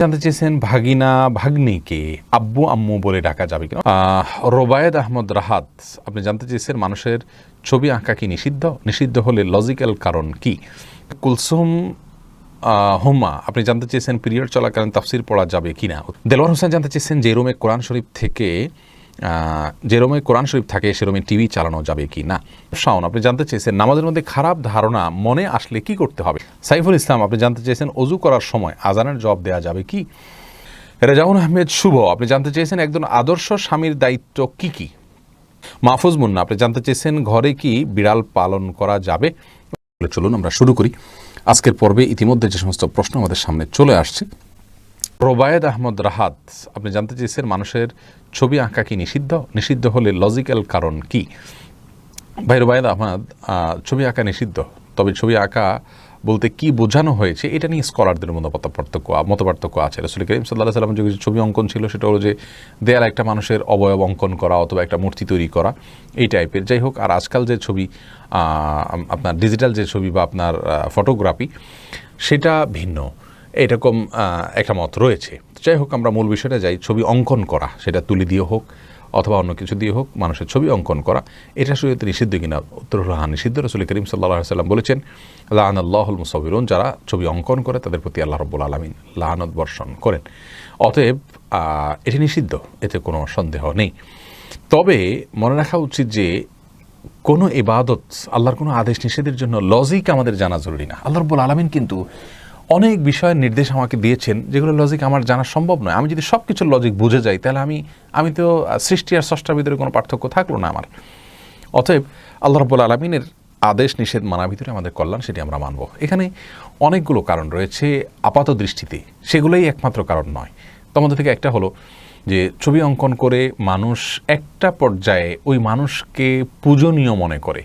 জানতে চেয়েছেন ভাগিনা, ভাগ্নিকে আব্বু, আম্মু বলে ডাকা যাবে কিনা? রোবায়দ আহমদ রাহাত, আপনি জানতে চেয়েছেন মানুষের ছবি আঁকা কি নিষিদ্ধ? নিষিদ্ধ হলে লজিক্যাল কারণ কি? কুলসুম হুমা, আপনি জানতে চেয়েছেন পিরিয়ড চলাকালীন তাফসির পড়া যাবে কিনা? দেলোয়ার হোসেন জানতে চেয়েছেন যে রুমে কোরআন শরীফ থেকে আহ, যে রুমে কোরআন শরীফ থাকে সে রুমে টিভি চালানো যাবে কি না? শাওন আপনি জানতে চেয়েছেন নামাজের মধ্যে খারাপ ধারণা মনে আসলে কি করতে হবে? সাইফুল ইসলাম আপনি জানতে চেয়েছেন অজু করার সময় আজানের জবাব দেওয়া যাবে কি? রেজাউন আহমেদ শুভ। আপনি জানতে চেয়েছেন একজন আদর্শ স্বামীর দায়িত্ব কি কি? মাহফুজ মুন্না আপনি জানতে চেয়েছেন ঘরে কি বিড়াল পালন করা যাবে? চলুন আমরা শুরু করি। আজকের পর্বে ইতিমধ্যে যে সমস্ত প্রশ্ন আমাদের সামনে চলে আসছে রোবায়েদ আহমদ রাহাত, আপনি জানতে চেয়েছেন মানুষের ছবি আঁকা কি নিষিদ্ধ? নিষিদ্ধ হলে লজিক্যাল কারণ কি? ভাই রোবায়েদ আহমদ ছবি আঁকা নিষিদ্ধ। তবে ছবি আঁকা বলতে কি বোঝানো হয়েছে, এটা নিয়ে স্কলারদের মত পার্থক্য মত পার্থক্য আছে। রসুল করিম সাল্লাহ সাল্লাম যে ছবি অঙ্কন ছিল, সেটা হলো যে দেয়ালে একটা মানুষের অবয়ব অঙ্কন করা অথবা একটা মূর্তি তৈরি করা, এই টাইপের। যাই হোক, আর আজকাল যে ছবি আপনার ডিজিটাল যে ছবি বা আপনার ফটোগ্রাফি, সেটা ভিন্ন। এরকম একটা মত রয়েছে। যাই হোক, আমরা মূল বিষয়টা যাই, ছবি অঙ্কন করা, সেটা তুলি দিয়ে হোক অথবা অন্য কিছু দিয়ে হোক, মানুষের ছবি অঙ্কন করা। এটা আসলে নিষিদ্ধ কিনা? উত্তর হ্যাঁ নিষিদ্ধ রসুল করিম সাল্লাহ সাল্লাম বলেছেন লাহান আল্লাহুল মুসাবিরুন যারা ছবি অঙ্কন করে, তাদের প্রতি আল্লাহ রব্বুল আলমিন লাহানত বর্ষণ করেন। অতএব এটি নিষিদ্ধ, এতে কোনো সন্দেহ নেই। তবে মনে রাখা উচিত যে, কোনো ইবাদত, আল্লাহর কোনো আদেশ নিষেধের জন্য লজিক আমাদের জানা জরুরি না। আল্লাহ রব্বুল আলমিন কিন্তু অনেক বিষয়ের নির্দেশ আমাকে দিয়েছেন, যেগুলো লজিক আমার জানা সম্ভব নয়। আমি যদি সব কিছুর লজিক বুঝে যাই, তাহলে আমি আমি তো সৃষ্টি আর ষষ্ঠার ভিতরে কোনো পার্থক্য থাকল না আমার। অতএব আল্লাহ রব্বুল আলমিনের আদেশ, নিষেধ মানার ভিতরে আমাদের কল্যাণ সেটি আমরা মানব। এখানে অনেকগুলো কারণ রয়েছে আপাত দৃষ্টিতে। সেগুলোই একমাত্র কারণ নয়। তোমাদের থেকে একটা হলো যে, ছবি অঙ্কন করে মানুষ একটা পর্যায়ে ওই মানুষকে পূজনীয় মনে করে।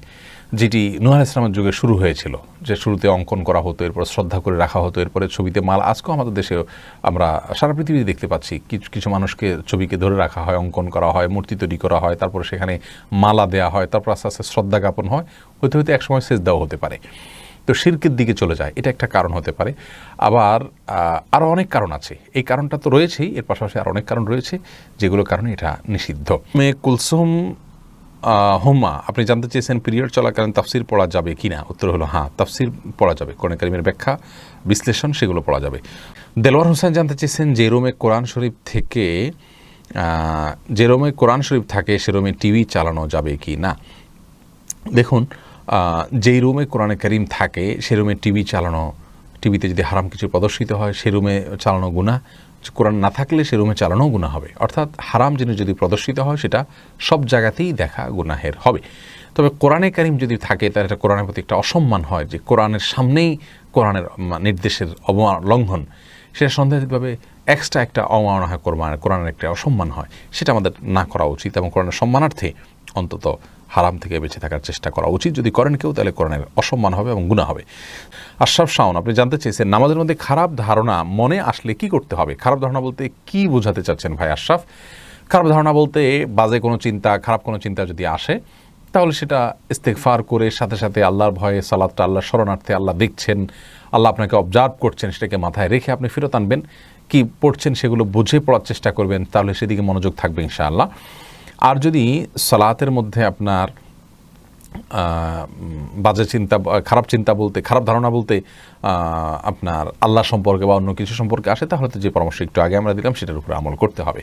যেটি নুহার ইসলামের যুগে শুরু হয়েছিল, যে শুরুতে অঙ্কন করা হতো, এরপর শ্রদ্ধা করে রাখা হতো, এরপরে ছবিতে মাল। আজকেও আমাদের দেশে আমরা সারা পৃথিবীতে দেখতে পাচ্ছি কিছু কিছু মানুষকে ছবিকে ধরে রাখা হয়, অঙ্কন করা হয়, মূর্তি তৈরি করা হয়, তারপর সেখানে মালা দেওয়া হয়, তারপর আস্তে আস্তে শ্রদ্ধা জ্ঞাপন হয় হইতে হইতে একসময় শেষ দেওয়া হতে পারে। তো শির্কের দিকে চলে যায়, এটা একটা কারণ হতে পারে। আবার আরও অনেক কারণ আছে, এই কারণটা তো রয়েছেই, এর পাশাপাশি আর অনেক কারণ রয়েছে, যেগুলোর কারণে এটা নিষিদ্ধ। মেয়ে কুলসুম হুম্মা আপনি জানতে চেয়েছেন পিরিয়ড চলাকালীন তাফসির পড়া যাবে কি না উত্তর হলো হ্যাঁ তাফসির পড়া যাবে। কোরআন কারিমের ব্যাখ্যা, বিশ্লেষণ, সেগুলো পড়া যাবে। দেলোয়ার হোসেন জানতে চেয়েছেন যে রুমে কোরআন শরীফ থেকে যে রুমে কোরআন শরীফ থাকে, সে রুমে টিভি চালানো যাবে কি না দেখুন যেই রুমে কোরআনে করিম থাকে, সে রুমে টিভি চালানো টিভিতে যদি হারাম কিছু প্রদর্শিত হয়, সে রুমে চালানো গুণা কোরআন না থাকলে সে রুমে চালানো গুণা হবে। অর্থাৎ হারাম জিনিস যদি প্রদর্শিত হয়, সেটা সব জায়গাতেই দেখা গুনাহের হবে। তবে কোরআনে কারিম যদি থাকে, তাহলে এটা কোরআনের প্রতি একটা অসম্মান হয় যে কোরআনের সামনেই কোরআনের নির্দেশের অবলঙ্ঘন সেটা সন্দেহভাবে এক্সট্রা একটা অমাননা হয় কোরআন কোরআনের একটা অসম্মান হয়। সেটা আমাদের না করা উচিত এবং কোরআনের সম্মানার্থে অন্তত হারাম থেকে বেঁচে থাকার চেষ্টা করা উচিত। যদি করেন কেউ, তাহলে কোরআনের অসম্মান হবে এবং গুণা হবে। আশরাফ শাওন, আপনি জানতে চেয়েছেন, নামাজের মধ্যে খারাপ ধারণা মনে আসলে কি করতে হবে? খারাপ ধারণা বলতে কি বোঝাতে চাচ্ছেন ভাই আশরাফ? খারাপ ধারণা বলতে বাজে কোনো চিন্তা, খারাপ কোনো চিন্তা যদি আসে, তাহলে সেটা ইস্তেকফার করে সাথে সাথে আল্লাহর ভয়ে সালাদটা আল্লাহ শরণার্থে আল্লাহ দেখছেন, আল্লাহ আপনাকে অবজার্ভ করছেন, সেটাকে মাথায় রেখে আপনি ফেরত আনবেন। কি পড়ছেন সেগুলো বুঝে পড়ার চেষ্টা করবেন, তাহলে সেদিকে মনোযোগ থাকবে ইনশাআল্লাহ। আর যদি সালাতের মধ্যে আপনার বাজে চিন্তা, খারাপ চিন্তা বলতে, খারাপ ধারণা বলতে আপনার আল্লাহ সম্পর্কে বা অন্য কিছু সম্পর্কে আসে, তাহলে তো যে পরামর্শ একটু আগে আমরা দিলাম, সেটার উপরে আমল করতে হবে।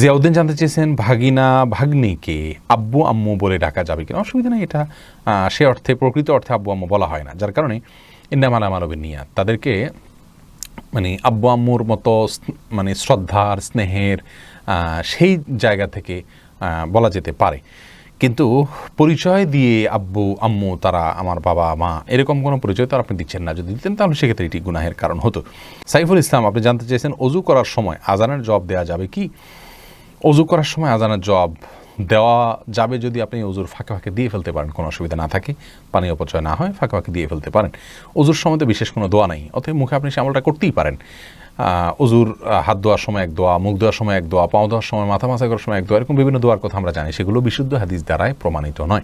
জিয়াউদ্দিন জানতে চেয়েছেন, ভাগিনা, ভাগ্নিকে আব্বু, আম্মু বলে ডাকা যাবে কিনা? অসুবিধা নেই, এটা সে অর্থে, প্রকৃত অর্থে আব্বু, আম্মু বলা হয় না। যার কারণে ইন্দামাল আমারবিন নিয়াত। তাদেরকে মানে আব্বু, আম্মুর মতো মানে শ্রদ্ধার, স্নেহের সেই জায়গা থেকে বলা যেতে পারে। কিন্তু পরিচয় দিয়ে আব্বু, আম্মু, তারা আমার বাবা, মা, এরকম কোনো পরিচয় তো আপনি দিচ্ছেন না। যদি দিতেন তাহলে সেক্ষেত্রে এটি গুনাহের কারণ হতো। সাইফুল ইসলাম, আপনি জানতে চেয়েছেন, অজু করার সময় আজানের জবাব দেওয়া যাবে কি? অজু করার সময় আজানের জবাব দেওয়া যাবে যদি আপনি অজুর ফাঁকে ফাঁকে দিয়ে ফেলতে পারেন। কোনো অসুবিধা না থাকে, পানি অপচয় না হয়, ফাঁকে ফাঁকে দিয়ে ফেলতে পারেন। অজুর সময় তো বিশেষ কোনো দোয়া নাই, অতএব মুখে আপনি সে আমলটা করতেই পারেন। অজুর হাত ধোয়ার সময় এক দোয়া মুখ ধোয়ার সময় এক দোয়া পাও ধোয়ার সময় মাথা মাথা করার সময় এক দোয়া এরকম বিভিন্ন দোয়ার কথা আমরা জানি। সেগুলো বিশুদ্ধ হাদিস দ্বারাই প্রমাণিত নয়।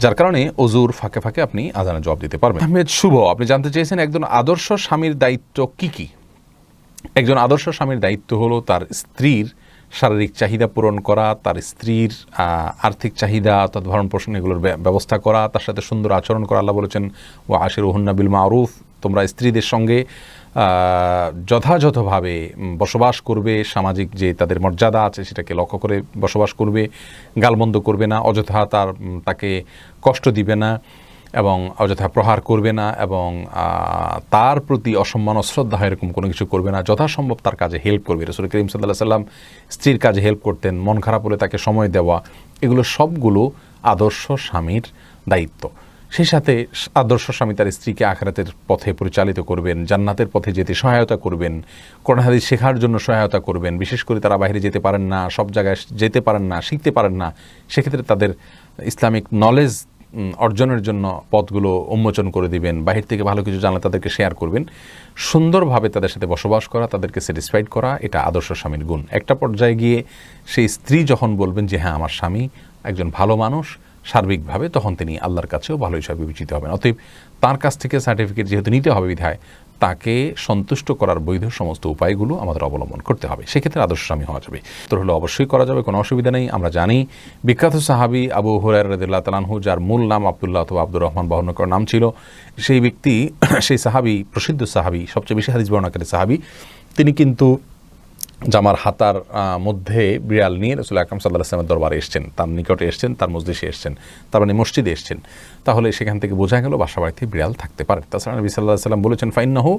যার কারণে অজুর ফাঁকে ফাঁকে আপনি আজানের জবাব দিতে পারবেন। আহমেদ শুভ। আপনি জানতে চেয়েছেন একজন আদর্শ স্বামীর দায়িত্ব কি কি? একজন আদর্শ স্বামীর দায়িত্ব হলো তার স্ত্রীর শারীরিক চাহিদা পূরণ করা তার স্ত্রীর আর্থিক চাহিদা অর্থাৎ ভরণ পোষণ এগুলোর ব্য- ব্যবস্থা করা তার সাথে সুন্দর আচরণ করা। আল্লাহ বলেছেন ও আশির ওহুন্না বিল মারুফ। তোমরা স্ত্রীদের সঙ্গে যথাযথভাবে বসবাস করবে, সামাজিক যে তাদের মর্যাদা আছে সেটাকে লক্ষ্য করে বসবাস করবে, গালমন্দ করবে না, অযথা তার তাকে কষ্ট দিবে না এবং অযথা প্রহার করবে না এবং তার প্রতি অসম্মান অশ্রদ্ধা এরকম কোনো কিছু করবে না। যথাসম্ভব তার কাজে হেল্প করবে। রসুল করিম সাল্লাহ সাল্লাম স্ত্রীর কাজে হেল্প করতেন, মন খারাপ হলে তাকে সময় দেওয়া, এগুলো সবগুলো আদর্শ স্বামীর দায়িত্ব। সেই সাথে আদর্শ স্বামী তার স্ত্রীকে আখরাতের পথে পরিচালিত করবেন, জান্নাতের পথে যেতে সহায়তা করবেন কোরআনহাদি শেখার জন্য সহায়তা করবেন, বিশেষ করে তারা বাইরে যেতে পারেন না, সব জায়গায় যেতে পারেন না, শিখতে পারেন না, সেক্ষেত্রে তাদের ইসলামিক নলেজ অর্জনের জন্য পথগুলো উন্মোচন করে দিবেন, বাহির থেকে ভালো কিছু জানলে তাদেরকে শেয়ার করবেন, সুন্দরভাবে তাদের সাথে বসবাস করা, তাদেরকে স্যাটিসফাইড করা, এটা আদর্শ স্বামীর গুণ। একটা পর্যায়ে গিয়ে সেই স্ত্রী যখন বলবেন যে হ্যাঁ আমার স্বামী একজন ভালো মানুষ সার্বিকভাবে, তখন তিনি আল্লাহর কাছেও ভালো হিসাবে বিবেচিত হবেন। অতএব তার কাছ থেকে সার্টিফিকেট যেহেতু নিতে হবে বিধায়, তাকে সন্তুষ্ট করার বৈধ সমস্ত উপায়গুলো আমাদের অবলম্বন করতে হবে। সেক্ষেত্রে আদর্শ স্বামী হওয়া যাবে। তো হলো, অবশ্যই করা যাবে, কোনো অসুবিধা নেই। আমরা জানি বিখ্যাত সাহাবি আবু হুরার রদুল্লাহ তালানহু যার মূল নাম আবদুল্লাহ অথবা আব্দুর রহমান বহনকর নাম ছিল, সেই ব্যক্তি, সেই সাহাবি, প্রসিদ্ধ সাহাবি, সবচেয়ে বেশি হাদিস বর্ণাকারী সাহাবি, তিনি কিন্তু জামার হাতার মধ্যে বিড়াল নিয়ে রসুল আকরম সাল্লাহ আসলামের দরবারে এসছেন, তার নিকটে এসছেন, তার মসজিদে এসছেন, তার মানে মসজিদে এসছেন। তাহলে সেখান থেকে বোঝা গেল বাসা বাড়িতে বিড়াল থাকতে পারে। তাছাড়া নবী সাল্লাহ সাল্লাম বলেছেন, ফাইন্নাহু